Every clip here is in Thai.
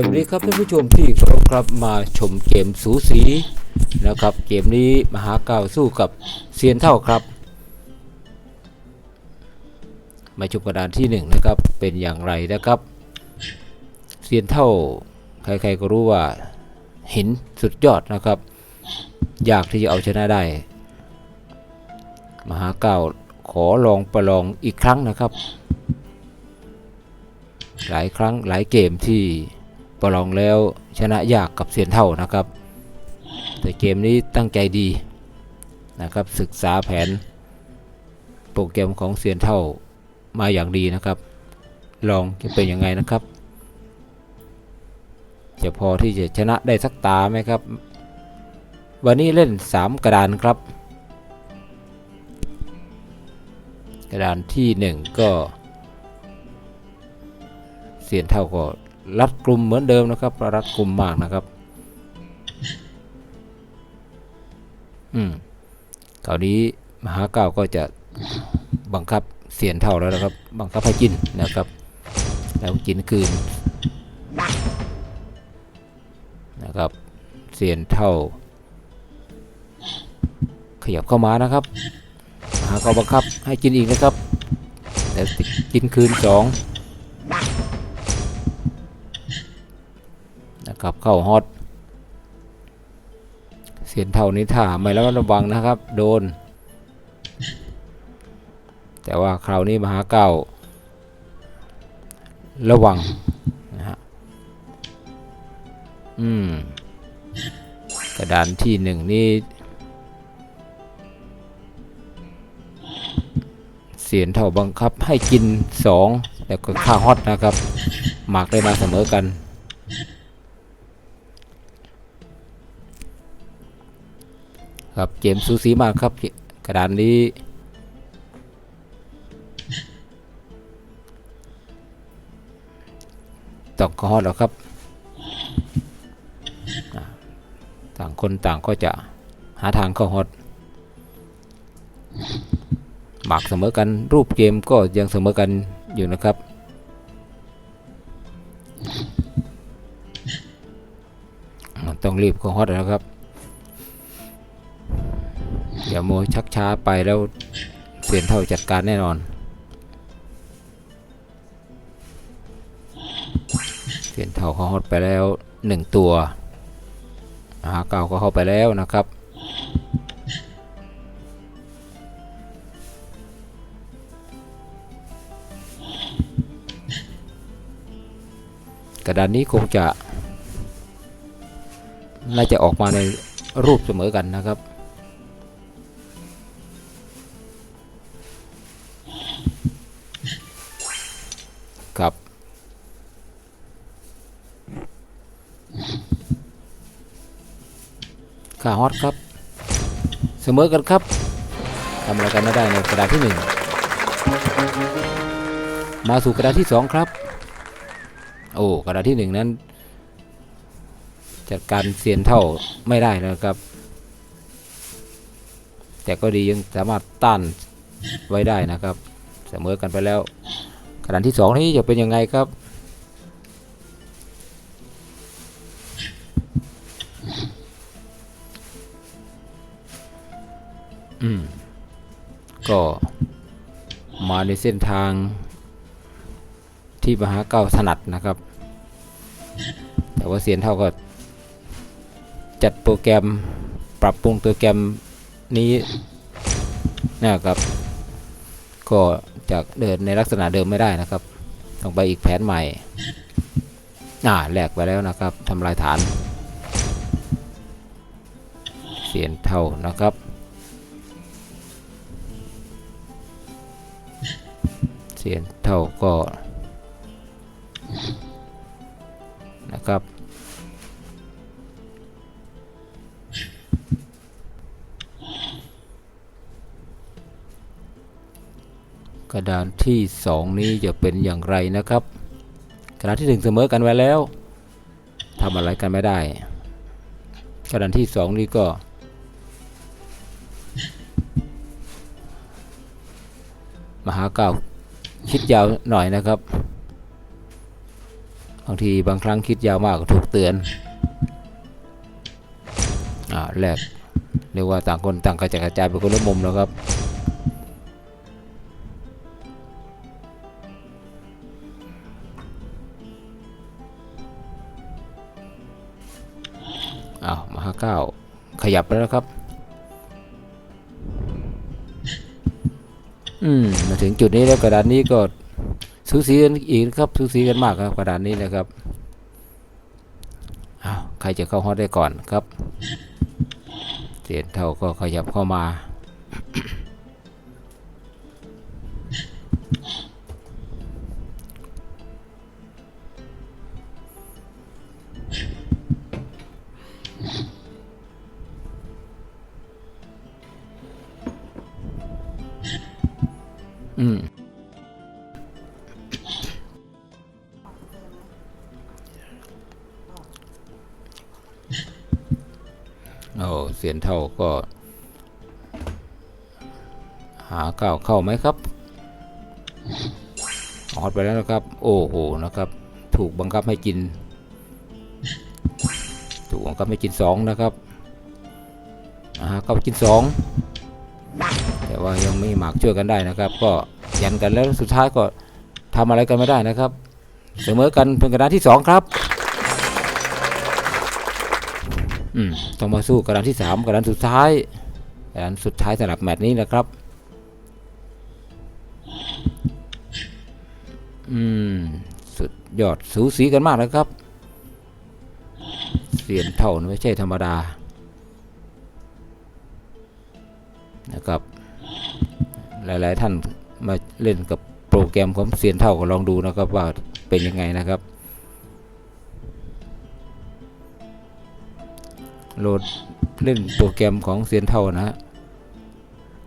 สวัสดีครับท่านผู้ชมที่เคารพครับมาชมเกมสูสีนะครับ เกมนี้มหาเก่าสู้กับเซียนเท่าครับ มาชมกระดานที่หนึ่งนะครับเป็นอย่างไรนะครับเซียนเท่าใครๆก็รู้ว่าหินสุดยอดนะครับอยากที่จะเอาชนะได้ มหาเก่าขอลองประลองอีกครั้งนะครับ หลายครั้งหลายเกมที่ ประลองแล้วชนะยากกับเซียนเท่านะครับ แต่เกมนี้ตั้งใจดีนะครับศึกษาแผน โปรแกรมของเซียนเท่ามาอย่างดีนะครับ ลองจะเป็นยังไงนะครับ จะพอที่จะชนะได้สักตาไหมครับ วันนี้เล่น 3 กระดานครับ กระดานที่ 1 ก็เสียนเท่าก็ รัดกลุ่มเหมือนเดิมนะครับรัดกลุ่มมากนะครับ อืมคราวนี้มหาเก้าก็จะบังคับเสียนเท่าแล้วนะครับ บังคับให้กินนะครับ แล้วกินคืนนะครับเสียนเท่า ขยับเข้ามานะครับมหาเก้าบังคับให้กินอีกนะครับ แต่กินคืนสอง นะครับเข้าฮอตเสียนเท่านี้ถ้าไม่ระมัดระวังนะครับ โดน แต่ว่าคราวนี้มหาเก้าระวังนะฮะอืมกระดานที่หนึ่งนี่เสียนเท่าบังคับให้กินสองแล้วก็ค่าฮอตนะครับ หมากได้มาเสมอกัน ครับเกมสูสีมากครับกระดานนี้ต้องก็ฮอดแล้วครับ ต่างคนต่างก็จะหาทางเข้าฮอดหมากเสมอกันรูปเกมก็ยังเสมอกันอยู่นะครับต้องรีบเข้าฮอดแล้วครับ อย่าโมยชักช้าไปแล้วเสียนเท่าจัดการแน่นอน เสียนเท่าเขาฮอดไปแล้วหนึ่งตัวหาเก่าก็เข้าไปแล้วนะครับกระดานนี้คงจะ น่าจะออกมาในรูปเสมอกันนะครับ ครับขาฮอตครับ เสมอกันครับทำอะไรกันไม่ได้ในกระดาษที่หนึ่งมาสู่กระดาษที่สองครับ โอ้กระดาษที่หนึ่งนั้นจัดการเสียนเท่าไม่ได้นะครับ แต่ก็ดียังสามารถต้านไว้ได้นะครับ เสมอกันไปแล้ว กระดานที่สองนี้จะเป็นยังไงครับ อืม ก็มาในเส้นทางที่มหาเก้าถนัดนะครับ แต่ว่าเสียนเท่าก็จัดโปรแกรมปรับปรุงโปรแกรมนี้นะครับ ก็ จะเดินในลักษณะเดิมไม่ได้นะครับ ต้องไปอีกแผนใหม่อ่าแหลกไปแล้วนะครับทำลายฐานเสียนเท่านะครับ เสียนเท่าก็นะครับ ระดานที่สองนี้จะเป็นอย่างไรนะครับ กระดานที่หนึ่งเสมอกันไว้แล้วทำอะไรกันไม่ได้ กระดานที่สองนี้ก็มหาเก่าคิดยาวหน่อยนะครับ บางทีบางครั้งคิดยาวมากก็ถูกเตือนอ่าแรกเรียกว่าต่างคนต่างกระจายกระจายไปคนละมุมแล้วครับ อ้าวมาห้าเก้าขยับแล้วนะครับ อืมมาถึงจุดนี้แล้วกระดานนี้ก็สูสีกันอีกครับสูสีกันมากครับกระดานนี้นะครับอ้าวใครจะเข้าฮอตได้ก่อนครับเสียนเท่าก็ขยับเข้ามา โอ้เสียนเท่าก็ หาก้าวเข้าไหมครับออดไปแล้วนะครับ โอ้โหนะครับ ถูกบังคับให้กิน ถูกบังคับให้กินสองนะครับอ่าเข้าไปกินสองแต่ว่ายังไม่หมากช่วยกันได้นะครับ ก็ยันกันแล้วสุดท้ายก็ทำอะไรกันไม่ได้นะครับ เสมอกันเป็นกระดานที่สองครับ ต้องมาสู้กระดานที่สามกระดานสุดท้ายกระดานสุดท้ายสำหรับแมตช์นี้นะครับ อืม สุดยอดสูสีกันมากนะครับ เสียนเท่านะไม่ใช่ธรรมดา นะครับ หลาย ๆ ท่านมาเล่นกับโปรแกรมของเสียนเท่าก็ลองดูนะครับว่าเป็นยังไงนะครับ โหลดเล่นโปรแกรมของเซียนเท่านะฮะ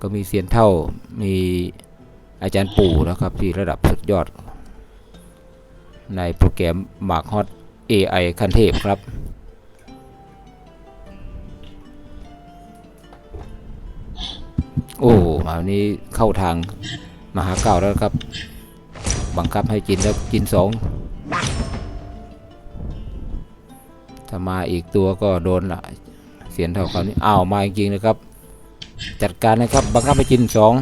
ก็มีเซียนเท่ามีอาจารย์ปู่นะครับที่ระดับสุดยอด ในโปรแกรม Mark Hot AI ขั้นเทพครับโอ้มาวันนี้เข้าทางมหาเก่าแล้วครับ บังคับให้กินแล้วกินสอง ถ้ามาอีกตัวก็โดนละเสียนเท่าเขาวนี้อ้าวมาจริงๆนะครับ จัดการนะครับ บังคับไปกินสอง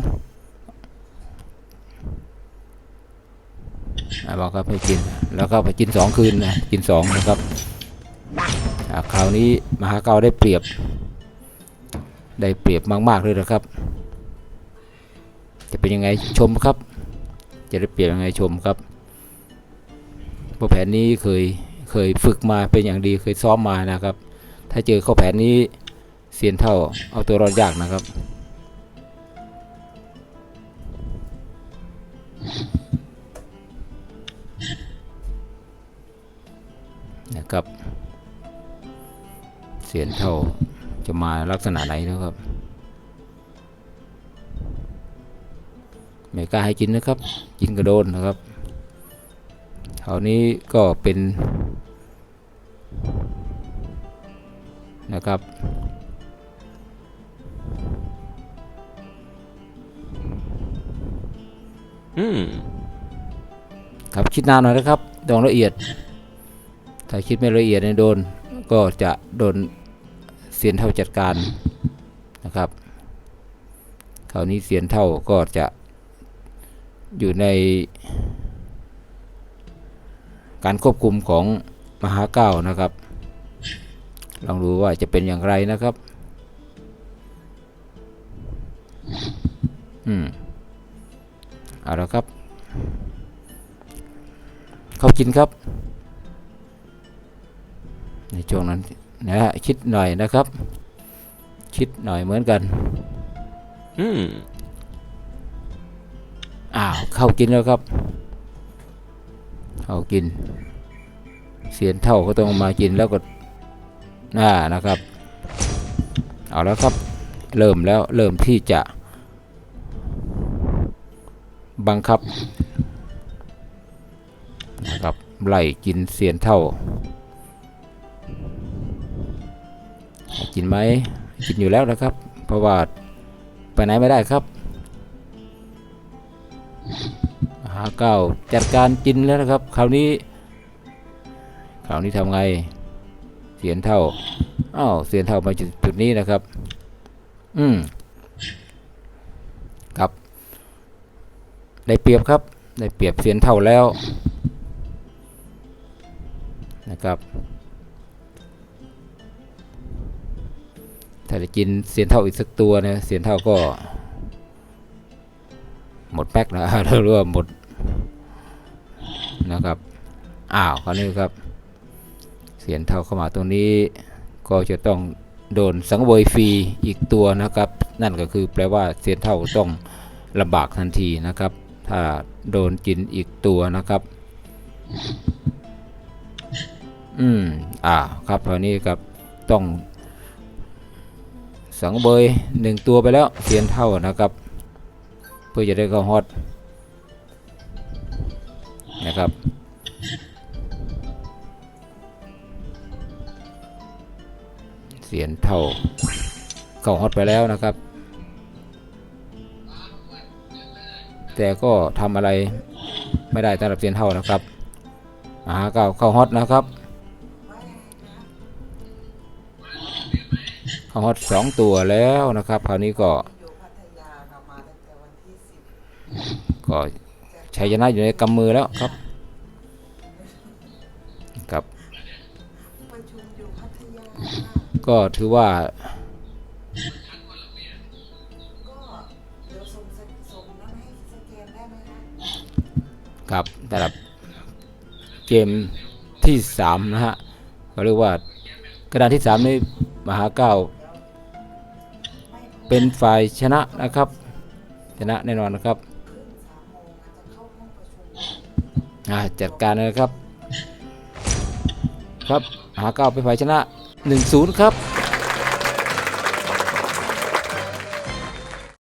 บังคับให้กิน แล้วก็ไปกินสองคืนนะ กินสองนะครับคราวนี้มหาเกาได้เปรียบ ได้เปรียบมากๆเลยนะครับ จะเป็นยังไงชมครับ จะได้เปรียบยังไงชมครับเพราะแผนนี้เคย เคยฝึกมาเป็นอย่างดีเคยซ้อมมานะครับ ถ้าเจอข้อแผนนี้เสียนเท่าเอาตัวรอดยากนะครับ นะครับ เสียนเท่าจะมาลักษณะไหนนะครับไม่กล้าให้กินนะครับ กินกระโดนนะครับ คราวนี้ก็เป็นนะครับ อืม ครับคิดนานหน่อยนะครับต้องละเอียด ถ้าคิดไม่ละเอียดเนี่ยโดน ก็จะโดนเสียนเท่าจัดการนะครับคราวนี้เสียนเท่าก็จะอยู่ใน การควบคุมของมหาเก้านะครับ ลองดูว่าจะเป็นอย่างไรนะครับ อืม เอาละครับ เขากินครับ ในช่วงนั้นนะฮะคิดหน่อยนะครับ คิดหน่อยเหมือนกัน อืมอ้าว เข้ากินแล้วครับ เข้ากิน เสียนเท่าก็ต้องมากินแล้วก็น่านะครับ เอาแล้วครับ เริ่มแล้วเริ่มที่จะ บังคับนะครับไล่กินเสียนเท่า กินไหมกินอยู่แล้วนะครับ เพราะว่าไปไหนไม่ได้ครับ หาเก้าจัดการกินแล้วนะครับ คราวนี้ คราวนี้ทำไง เสียนเท่าอ้าวเสียนเท่ามาจุดจุดนี้นะครับ อืมครับ ได้เปรียบครับ ได้เปรียบเสียนเท่าแล้ว นะครับถ้าจะกินเสียนเท่าอีกสักตัวนะเสียนเท่าก็หมดแพ็คนะหรือว่าหมด นะครับ อ้าวคราวนี้ครับ เสียนเท่าเข้ามาตรงนี้ ก็จะต้องโดนสังเวยฟรีอีกตัวนะครับ นั่นก็คือแปลว่าเสียนเท่าต้องลำบากทันทีนะครับ ถ้าโดนกินอีกตัวนะครับ อืม อ่า ครับคราวนี้ครับต้อง สังเบยหนึ่งตัวไปแล้วเสียนเท่านะครับ เพื่อจะได้เข้าฮอต นะครับ เสียนเท่าเข้าฮอตไปแล้วนะครับ แต่ก็ทำอะไรไม่ได้สำหรับเสียนเท่านะครับมหาเก้าเข้าฮอตนะครับเข้าฮอตสองตัวแล้วนะครับคราวนี้ก็ก็ ชัยชนะอยู่ในกำมือแล้วครับครับประชุมอยู่พัทยาก็ถือว่าก็เดี๋ยวส่งสส่งนั้นให้สแกนได้ไหมคะครับสำหรับเกมที่สามนะฮะเขาเรียกว่ากระดานที่สามนี้มหาเก้าไม่เป็นฝ่ายชนะนะครับ ชนะแน่นอนนะครับ จัดการเลยนะครับ ครับหาเก้าเป็นฝ่ายชนะ 1-0 ครับ